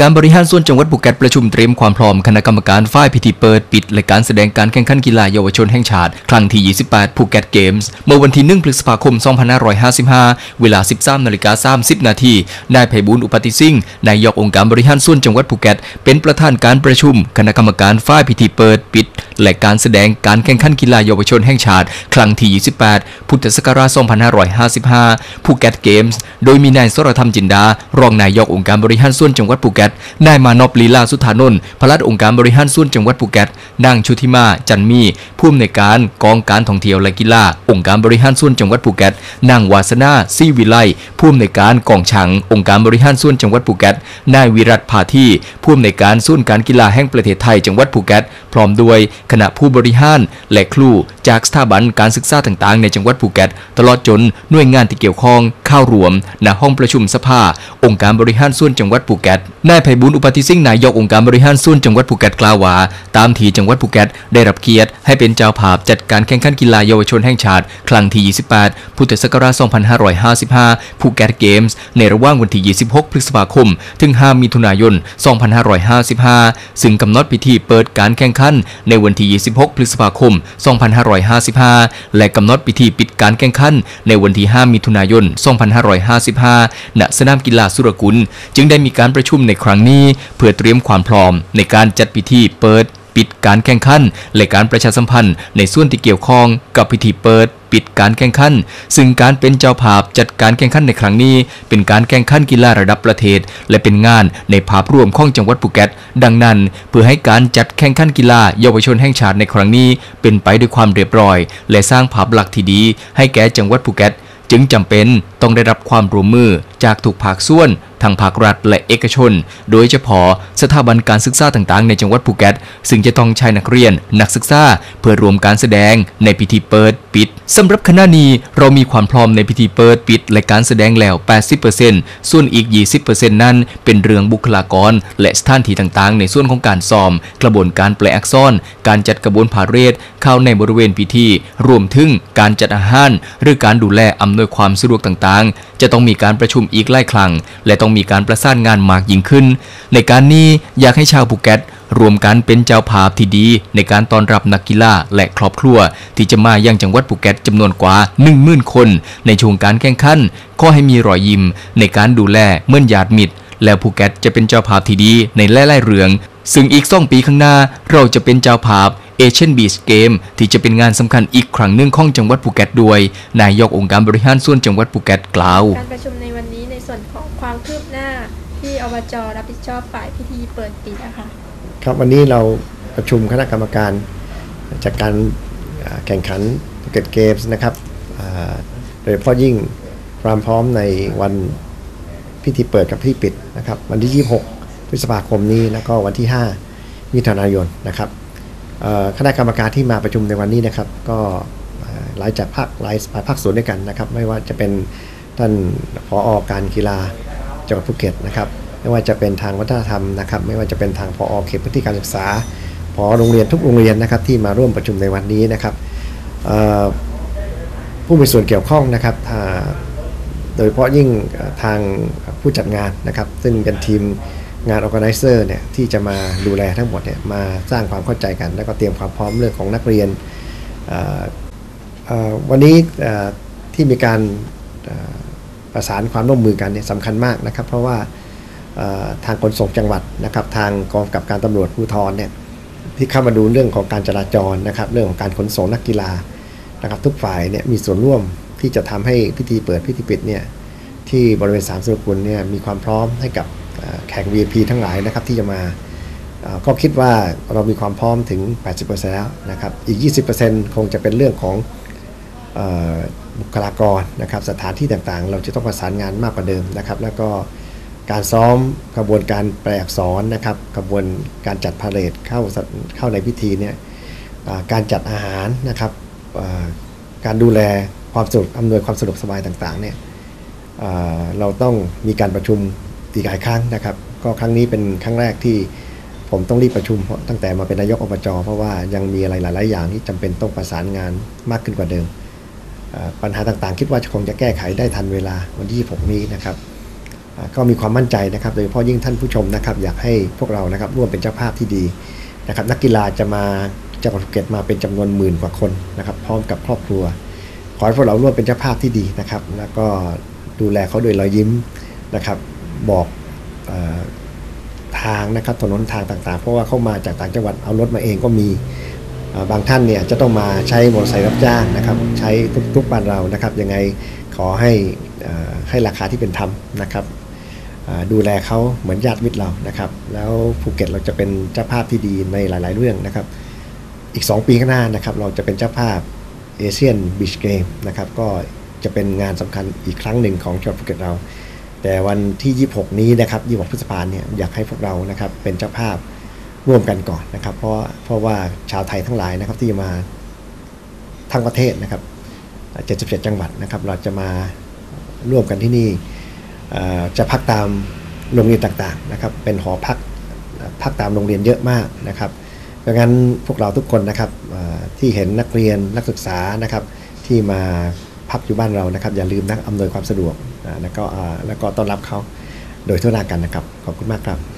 การบริหารส่วนจังหวัดภูเก็ตประชุมเตรียมความพร้อมคณะกรรมการฝ่ายพิธีเปิดปิด และการแสดงการแข่งขันกีฬาเยาวชนแห่งชาติ ครั้งที่ 28 ภูเก็ตเกมส์ เมื่อวันที่ 1 พฤษภาคม 2555 เวลา 13นาฬิกา30 นาทีนายไพบูลอุปติสิงห์นายกองค์การบริหารส่วนจังหวัดภูเก็ตเป็นประธานการประชุม คณะกรรมการฝ่ายพิธีเปิดปิด และการแสดงการแข่งขันกีฬาเยาวชนแห่งชาติ ครั้งที่ 28 พุทธศักราช 2555 ภูเก็ตเกมส์ โดยมีนายสรธรรมจินดารองนายกองค์การบริหารส่วนจังหวัดภูเก็ตนายมานพลีลาสุธานนท์พลัดองค์การบริหารส่วนจังหวัดภูเก็ตนางชุติมาจันมีผู้อำนวยการกองการท่องเที่ยวและกีฬาองค์การบริหารส่วนจังหวัดภูเก็ตนางวาสนาซีวิไลผู้อำนวยการกองฉังองค์การบริหารส่วนจังหวัดภูเก็ตนายวิรัตพาที่ผู้อำนวยการส่วนการกีฬาแห่งประเทศไทยจังหวัดภูเก็ตพร้อมด้วยคณะผู้บริหารและครู จากสถาบันการศึกษาต่างๆ ในจังหวัดภูเก็ต ตลอดจนหน่วยงานที่เกี่ยวข้องเข้ารวมณห้องประชุมสภา องค์การบริหารส่วนจังหวัดภูเก็ตนายไพบุญอุปติสิงห์นายกองค์การบริหารส่วนจังหวัดภูเก็ตกล่าวว่าตามที่จังหวัดภูเก็ตได้รับเกียรติให้เป็นเจ้าภาพจัดการแข่งขันกีฬาเยาวชนแห่งชาติ ครั้งที่ 28 พุทธศักราช 2555 ภูเก็ตเกมส์ ในระหว่างวันที่ 26 พฤษภาคม ถึง 5 มิถุนายน 2555 ซึ่งกำหนดพิธีเปิดการแข่งขันในวันที่ 26 พฤษภาคม 2555 155 และกำหนดพิธีปิดการแข่งขันในวันที่ 5 มิถุนายน 2555 ณ สนามกีฬาสุรกุล จึงได้มีการประชุมในครั้งนี้ เพื่อเตรียมความพร้อมในการจัดพิธีเปิด ปิดการแข่งขันและการประชาสัมพันธ์ในส่วนที่เกี่ยวข้องกับพิธีเปิด ปิดการแข่งขันซึ่งการเป็นเจ้าภาพจัดการแข่งขันในครั้งนี้ เป็นการแข่งขันกีฬาระดับประเทศ และเป็นงานในภาพรวมของจังหวัดภูเก็ต ดังนั้น เพื่อให้การจัดแข่งขันกีฬาเยาวชนแห่งชาติในครั้งนี้ เป็นไปด้วยความเรียบร้อย และสร้างภาพลักษณ์ที่ดี ให้แก่จังหวัดภูเก็ต จึงจำเป็นต้องได้รับความร่วมมือจากทุกภาคส่วน ทางภาครัฐและเอกชน โดยเฉพาะสถาบันการศึกษาต่างๆ ในจังหวัดภูเก็ต ซึ่งจะต้องใช้นักเรียน นักศึกษา เพื่อรวมการแสดงในพิธีเปิดปิดสำหรับคณะนี้เรามีความพร้อมในพิธีเปิดปิด และการแสดงแล้ว 80%ส่วนอีก 20%นั้นเป็นเรื่องบุคลากร และสถานที่ต่างๆ ในส่วนของการซ้อม กระบวนการแปลอักษร การจัดกระบวนพาเรดเข้าในบริเวณพิธี รวมถึงการจัดอาหาร หรือการดูแลอำนวยความสะดวกต่างๆ จะต้องมีการประชุมอีกหลายครั้งและต้องมีการประสานงานมากยิ่งขึ้น ในการนี้อยากให้ชาวภูเก็ตรวมกันเป็นเจ้าภาพที่ดีในการต้อนรับนักกีฬาและครอบครัว ที่จะมายังจังหวัดภูเก็ตจำนวนกว่า 10,000 คน ในช่วงการแข่งขันขอให้มีรอยยิ้มในการดูแลเมื่อนญาติมิตร แล้วภูเก็ตจะเป็นเจ้าภาพที่ดีในหลายๆเรื่อง ซึ่งอีกสองปีข้างหน้าเราจะเป็นเจ้าภาพเอเชียนบีชเกมที่จะเป็นงานสำคัญอีกครั้งหนึ่งของจังหวัดภูเก็ตด้วย นายกองค์การบริหารส่วนจังหวัดภูเก็ตกล่าวการประชุมใน วนของความคืบหน้าที่อบจรับผิดชอบฝ่ายพิธีเปิดปิดนะคะครับวันนี้เราประชุมคณะกรรมการจัดการแข่งขันเก็ตเกมส์นะครับโดยเฉพาะยิ่งความพร้อมในวันพิธีเปิดกับพิธีปิดนะครับ วันที่ 26 พฤษภาคมนี้แล้วก็วันที่ 5 มิถุนายนนะครับคณะกรรมการที่มาประชุมในวันนี้นะครับ ก็หลายจากภาคหลายภาคส่วนด้วยกันนะครับ ไม่ว่าจะเป็น ท่านผออการกีฬาจังหวัดภูเก็ตนะครับ ไม่ว่าจะเป็นทางวัฒนธรรมนะครับ ไม่ว่าจะเป็นทางพอเขตพื้นที่การศึกษาพอโรงเรียนทุกโรงเรียนนะครับ ที่มาร่วมประชุมในวันนี้นะครับผู้มีส่วนเกี่ยวข้องนะครับโดยเฉพาะยิ่งทางผู้จัดงานนะครับ ซึ่งเป็นทีมงาน organizer เนี่ยที่จะมาดูแลทั้งหมดเนี่ยมาสร้างความเข้าใจกัน แล้วก็เตรียมความพร้อมเรื่องของนักเรียนวันนี้ที่มีการ ประสานความร่วมมือกันเนี่ยสำคัญมากนะครับ เพราะว่าทางขนส่งจังหวัดนะครับทางกองกับการตำรวจภูธรเนี่ยที่เข้ามาดูเรื่องของการจราจรนะครับ เรื่องของการขนส่งนักกีฬานะครับ ทุกฝ่ายเนี่ยมีส่วนร่วมที่จะทำให้พิธีเปิดพิธีปิดเนี่ยที่บริเวณสามสุรกุลเนี่ยมีความพร้อมให้กับแขก VIP ทั้งหลายนะครับที่จะมาก็คิดว่าเรามีความพร้อมถึง 80%แล้วนะครับ อีก 20%คงจะเป็นเรื่องของ คลากรนะครับสถานที่ต่างๆ เราจะต้องประสานงานมากกว่าเดิมนะครับ แล้วก็การซ้อมกระบวนการแปลอักษรนะครับกระบวนการจัดพาเหรดเข้าสเข้าในพิธีเนี่ยการจัดอาหารนะครับการดูแลความสะดวกอำนวยความสะดวกสบายต่างๆเนี่ยเราต้องมีการประชุมอีกหลายครั้งนะครับ ก็ครั้งนี้เป็นครั้งแรกที่ผมต้องรีบประชุมเพราะตั้งแต่มาเป็นนายกอบจเพราะว่ายังมีอะไรหลาย ๆ อย่างที่จำเป็นต้องประสานงานมากขึ้นกว่าเดิม ปัญหาต่างๆ คิดว่าคงจะแก้ไขได้ทันเวลาวันที่26นี้นะครับก็มีความมั่นใจนะครับ โดยเฉพาะยิ่งท่านผู้ชมนะครับอยากให้พวกเรานะครับร่วมเป็นเจ้าภาพที่ดีนะครับนักกีฬาจะมาจังหวัดภูเก็ตมาเป็นจำนวนหมื่นกว่าคนนะครับพร้อมกับครอบครัว ขอให้พวกเราร่วมเป็นเจ้าภาพที่ดีนะครับ แล้วก็ดูแลเขาโดยรอยยิ้มนะครับ บอกอทางนะครับถนนทางต่างๆ เพราะว่าเข้ามาจากต่างจังหวัดเอารถมาเองก็มี บางท่านเนี่ยจะต้องมาใช้มอเตอร์ไซค์รับจ้างนะครับใช้ทุกๆบ้านเรานะครับยังไงขอให้ให้ราคาที่เป็นธรรมนะครับดูแลเขาเหมือนญาติมิตรเรานะครับ แล้วภูเก็ตเราจะเป็นเจ้าภาพที่ดีในหลาย ๆ เรื่องนะครับ อีก 2 ปีข้างหน้านะครับเราจะเป็นเจ้าภาพเอเชียนบีชเกมนะครับก็จะเป็นงานสำคัญอีกครั้งหนึ่งของจังหวัดภูเก็ตเรา แต่วันที่ 26 นี้นะครับ 26 พฤษภาคมเนี่ยอยากให้พวกเรานะครับเป็นเจ้าภาพ ร่วมกันก่อนนะครับ เพราะเพราะว่าชาวไทยทั้งหลายนะครับที่มาทั้งประเทศนะครับ 77 จังหวัดนะครับ เราจะมาร่วมกันที่นี่จะพักตามโรงเรียนต่างๆนะครับ เป็นหอพักพักตามโรงเรียนเยอะมากนะครับดังนั้นพวกเราทุกคนนะครับที่เห็นนักเรียนนักศึกษานะครับ ที่มาพักอยู่บ้านเรานะครับ อย่าลืมนะอำนวยความสะดวกแล้วก็แล้วก็ต้อนรับเขาโดยทั่วหน้ากันนะครับ ขอบคุณมากครับ